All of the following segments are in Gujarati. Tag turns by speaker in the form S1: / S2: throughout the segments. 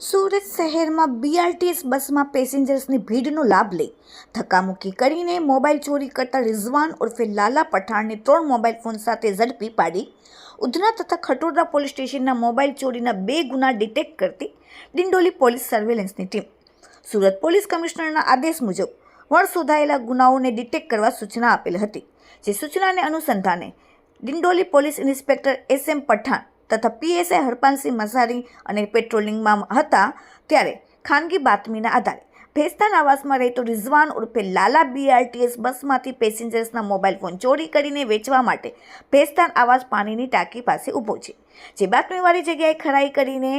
S1: સુરત શહેરમાં બીઆરટીએસ બસમાં પેસેન્જર્સની ભીડનો લાભ લઈ ધક્કામુક્કી કરીને મોબાઈલ ચોરી કરતા રિઝવાન ઉર્ફે લાલા પઠાણને ત્રણ મોબાઈલ ફોન સાથે ઝડપી પાડી. ઉધના તથા ખટોદરા પોલીસ સ્ટેશનના મોબાઈલ ચોરીના બે ગુના ડિટેક્ટ કરતી ડિંડોલી પોલીસ સર્વેલન્સની ટીમ. સુરત પોલીસ કમિશનરના આદેશ મુજબ વણ શોધાયેલા ગુનાઓને ડિટેક્ટ કરવા સૂચના આપેલ હતી, જે સૂચનાને અનુસંધાને Dindoli police inspector S M Pathan તથા પીએસઆઈ હરપાલસિંહ મસારી અને પેટ્રોલિંગમાં હતા ત્યારે ખાનગી બાતમીના આધારે ભેસ્તાન આવાસમાં રહેતો રિઝવાન ઉર્ફે લાલા બીઆરટીએસ બસમાંથી પેસેન્જર્સના મોબાઈલ ફોન ચોરી કરીને વેચવા માટે ભેસ્તાન આવાસ પાણીની ટાંકી પાસે ઊભો છે. જે બાતમીવાળી જગ્યાએ ખરાઈ કરીને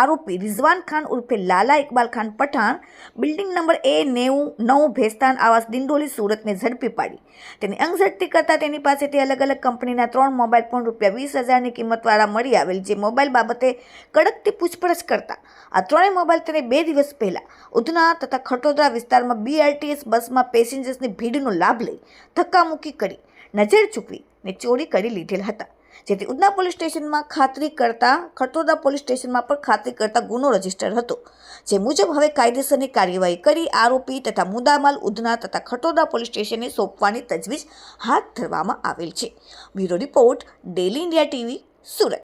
S1: આરોપી રિઝવાન ખાન ઉર્ફે Lala Iqbal Khan Pathan building number A નેવું નવ ભેસ્તાન આવાસ દિંડોલી સુરતને ઝડપી પાડી. તેની અંગઝડતી કરતાં તેની પાસેથી અલગ અલગ કંપનીના ત્રણ મોબાઈલ ફોન રૂપિયા વીસ હજારની કિંમતવાળા મળી આવેલ જે મોબાઈલ બાબતે કડકથી પૂછપરછ કરતા. આ ત્રણેય મોબાઈલ તેને બે દિવસ પહેલાં ઉધના તથા ખટોદરા વિસ્તારમાં બીઆરટીએસ બસમાં પેસેન્જર્સની ભીડનો લાભ લઈ ધક્કામુક્કી કરી, નજર ચૂકવી ને ચોરી કરી લીધેલ હતા. જેથી ઉધના પોલીસ સ્ટેશનમાં ખાતરી કરતા, ખટોદા પોલીસ સ્ટેશનમાં પણ ખાતરી કરતા ગુનો રજિસ્ટર હતો. જે મુજબ હવે કાયદેસરની કાર્યવાહી કરી આરોપી તથા મુદ્દામાલ ઉધના તથા ખટોદા પોલીસ સ્ટેશને સોંપવાની તજવીજ હાથ ધરવામાં આવેલ છે. Bureau report, daily India TV, Surat.